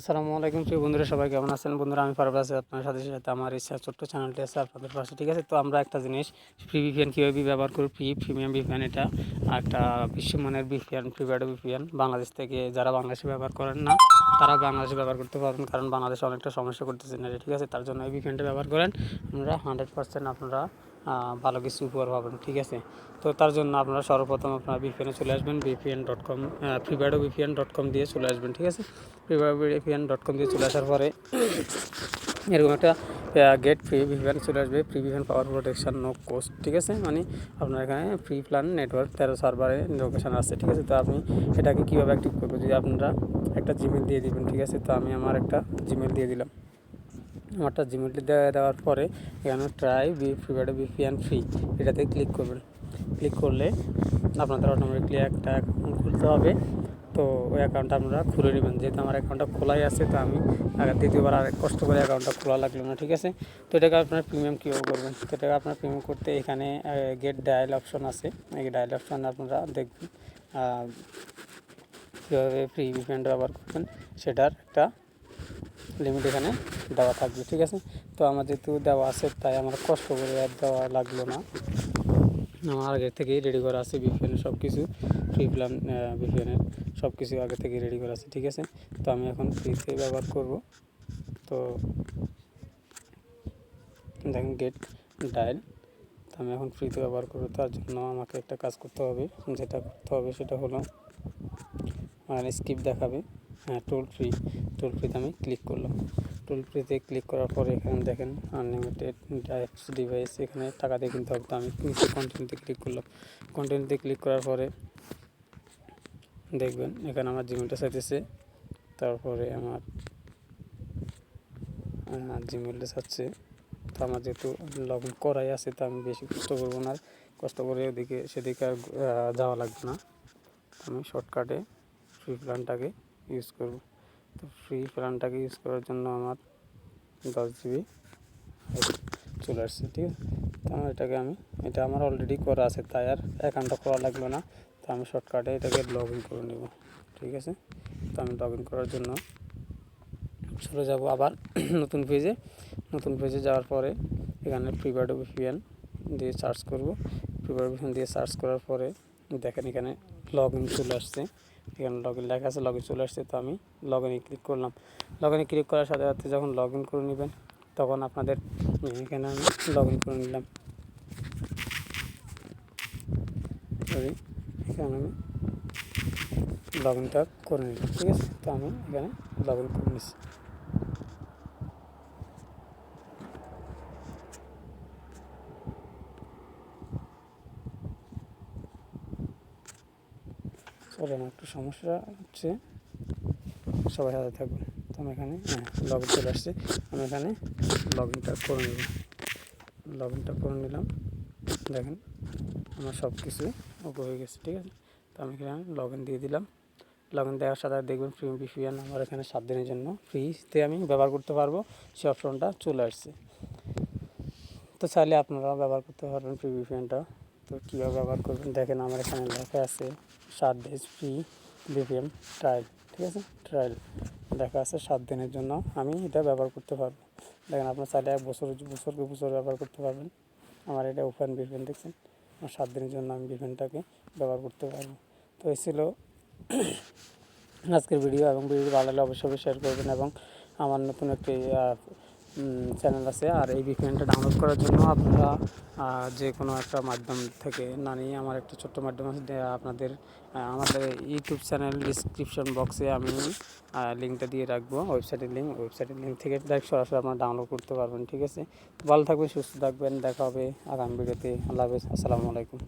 আসসালামু আলাইকুম, প্রিয় বন্ধুরা, সবাই কেমন আছেন? বন্ধুরা, আমি পারভেজ আছি আপনার সাথে সাথে আমার ইচ্ছা ছোট্ট চ্যানেলটি আছে আপনাদের পাশে, ঠিক আছে? তো আমরা একটা জিনিস ফ্রি ভিপিএন কীভাবে ব্যবহার করি? ফ্রি প্রিমিয়াম ভিপিএন এটা একটা বিশ্বমানের ভিপিএন প্রিপেড ভিপিএন বাংলাদেশ থেকে যারা বাংলাদেশে ব্যবহার করেন না তারা বাংলাদেশে ব্যবহার করতে পারবেন, কারণ বাংলাদেশে অনেকটা সমস্যা করতেছে না ঠিক আছে? তার জন্য এই ভিপিএনটা ব্যবহার করেন। আপনারা হান্ড্রেড পার্সেন্ট আপনারা ভালো কিছু উপহার পাবেন, ঠিক আছে? তো তার জন্য আপনারা সর্বপ্রথম আপনারা বিপিএনে চলে আসবেন বিপিএন ডট কম ফ্রিবাইডো বিপিএন ডট কম দিয়ে চলে আসবেন, ঠিক আছে? ফ্রিবাইডো বিপিএন ডট কম দিয়ে চলে আসার পরে এরকম একটা গেট ফ্রি ভিপিএন চলে আসবে free VPN power protection no cost ঠিক আছে? মানে আপনার এখানে ফ্রি প্ল্যান নেটওয়ার্ক তেরো সার্ভারে লোকেশান আছে, ঠিক আছে? তো আপনি এটাকে কীভাবে অ্যাক্টিভ করবেন যদি আপনারা একটা জিমেল দিয়ে দিবেন, ঠিক আছে? তো আমি আমার একটা জিমেল দিয়ে দিলাম। আমারটা জিমেলটি দেওয়া দেওয়ার পরে এখানে ট্রাই বি ফ্রিবাইডে বিপিএন ফ্রি এটাতে ক্লিক করবেন। ক্লিক করলে আপনাদের অটোমেটিকলি একটা অ্যাকাউন্ট খুলতে হবে। তো ওই অ্যাকাউন্টটা আপনারা খুলে নেবেন। যেহেতু আমার অ্যাকাউন্টটা খোলাই আছে, তো আমি আগে দ্বিতীয়বার আর কষ্ট করে অ্যাকাউন্টটা খোলা লাগল না, ঠিক আছে? তো এটাকে আপনার প্রিমিয়াম কীভাবে করবেন? তো এটাকে আপনার প্রিমিয়াম করতে এখানে গেট ডায়াল অপশন আছে। এই ডায়াল অপশন আপনারা দেখবেন। কীভাবে ফ্রি ভিপিএন ব্যবহার করবেন, সেটার একটা লিমিট এখানে দেওয়া থাকবে, ঠিক আছে? তো আমার যেহেতু দেওয়া আছে, তাই আমার কষ্ট করে আর দেওয়া লাগল না। আমার আগে থেকেই রেডি করা আছে বিপিএনের সব কিছু ফ্রি প্ল্যান বিপিএনের সব কিছু আগে থেকেই রেডি করা আছে, ঠিক আছে? তো আমি এখন ফ্রিতে ব্যবহার করব। তো দেখেন গেট ডায়াল তো আমি এখন ফ্রিতে ব্যবহার করব, তার জন্য আমাকে একটা কাজ করতে হবে, যেটা করতে হবে সেটা হলো আর স্কিপ দেখাবে। টোল ফ্রি টোল ফ্রিতে আমি ক্লিক করলাম। টোল ফ্রিতে ক্লিক করার পরে এখানে দেখেন আনলিমিটেড অ্যাপস ডিভাইস এখানে টাকা দিয়ে কিনতে হবে তো আমি নিচে কন্টিনিউতে ক্লিক করলাম। কন্টিনিউতে ক্লিক করার পরে দেখবেন এখানে আমার জিমেলটা চাইতেছে, তারপরে আমার আমার জিমেলটা চাচ্ছে। তো আমার যেহেতু লগ ইন করাই আছে, তো আমি বেশি কষ্ট করব না, কষ্ট করে ওদিকে সেদিকে আর যাওয়া লাগবে না। আমি শর্টকাটে ফ্রি প্ল্যানটাকে ইউজ করব। তো ফ্রি প্ল্যানটাকে ইউজ করার জন্য আমার দশ জিবি চলে আসছে, ঠিক আছে? তো আমার এটাকে আমি, এটা আমার অলরেডি করা আছে, তাই আর অ্যাকাউন্টটা করা লাগল না। তো আমি শর্টকাটে এটাকে লগ ইন করে নেব, ঠিক আছে? তো আমি লগ ইন করার জন্য চলে যাব আবার নতুন পেজে নতুন পেজে যাওয়ার পরে এখানে প্রিপার্ড ভিপিএন দিয়ে সার্চ করব। প্রিপার্ড ভিপিএন দিয়ে সার্চ করার পরে দেখেন এখানে লগ ইন চলে আসছে। এখানে লগ ইন লেখা আছে লগ ইন চলে আসছে, তো আমি লগ ইনে ক্লিক করলাম। লগ ইনে ক্লিক করার সাথে সাথে যখন লগ ইন করে নেবেন, তখন আপনাদের এখানে আমি লগ ইন করে নিলাম। এখানে আমি লগ ইনটা করে নিলাম, ঠিক আছে? তো আমি এখানে লগ ইন করে নিচ্ছি। সরি আমার একটু সমস্যা হচ্ছে, সবাই সাথে থাকবেন তো আমি এখানে হ্যাঁ লগ ইন চলে আসছে। আমি এখানে লগ ইনটা করে নেব। লগ ইনটা করে নিলাম। দেখেন, আমার সব কিছু ওকে হয়ে গেছে, ঠিক আছে? তো আমি এখানে লগ ইন দিয়ে দিলাম। লগ ইন দেওয়ার সাথে দেখবেন ফ্রি বিপিএন আমার এখানে সাত দিনের জন্য ফ্রিতে আমি ব্যবহার করতে পারব। সেই অপশনটা চলে আসছে। তো চাইলে আপনারাও ব্যবহার করতে পারবেন ভিপিএনটা তো কীভাবে ব্যবহার করবেন? দেখেন আমার এখানে লেখা আছে সাত ডেজ ফ্রি ভিপিএন ট্রায়াল ঠিক আছে? ট্রায়াল লেখা আছে সাত দিনের জন্য আমি এটা ব্যবহার করতে পারব। দেখেন আপনার চাইলে এক বছর বছরকে বছর ব্যবহার করতে পারবেন। আমার এটা ওপেন ভিপিএন দেখছেন? আমার সাত দিনের জন্য আমি ভিপিএনটাকে ব্যবহার করতে পারব। তো এই ছিল আজকের ভিডিও এবং ভিডিও ভালো লাগলে অবশ্যই শেয়ার করবেন এবং আমার নতুন একটি চ্যানেল আছে। আর এই ভিপিএনটা ডাউনলোড করার জন্য আপনারা যে কোনো একটা মাধ্যম থেকে না নিয়ে আমার একটা ছোট্ট মাধ্যম আছে আপনাদের আমাদের ইউটিউব চ্যানেল ডিসক্রিপশন বক্সে আমি লিঙ্কটা দিয়ে রাখব। ওয়েবসাইটের লিঙ্ক ওয়েবসাইটের লিঙ্ক থেকে ডাইরেক্ট সরাসরি আপনারা ডাউনলোড করতে পারবেন, ঠিক আছে? ভালো থাকবেন, সুস্থ থাকবেন, দেখা হবে আগামী ভিডিওতে। আল্লাহ হাফেজ, আসসালামু আলাইকুম।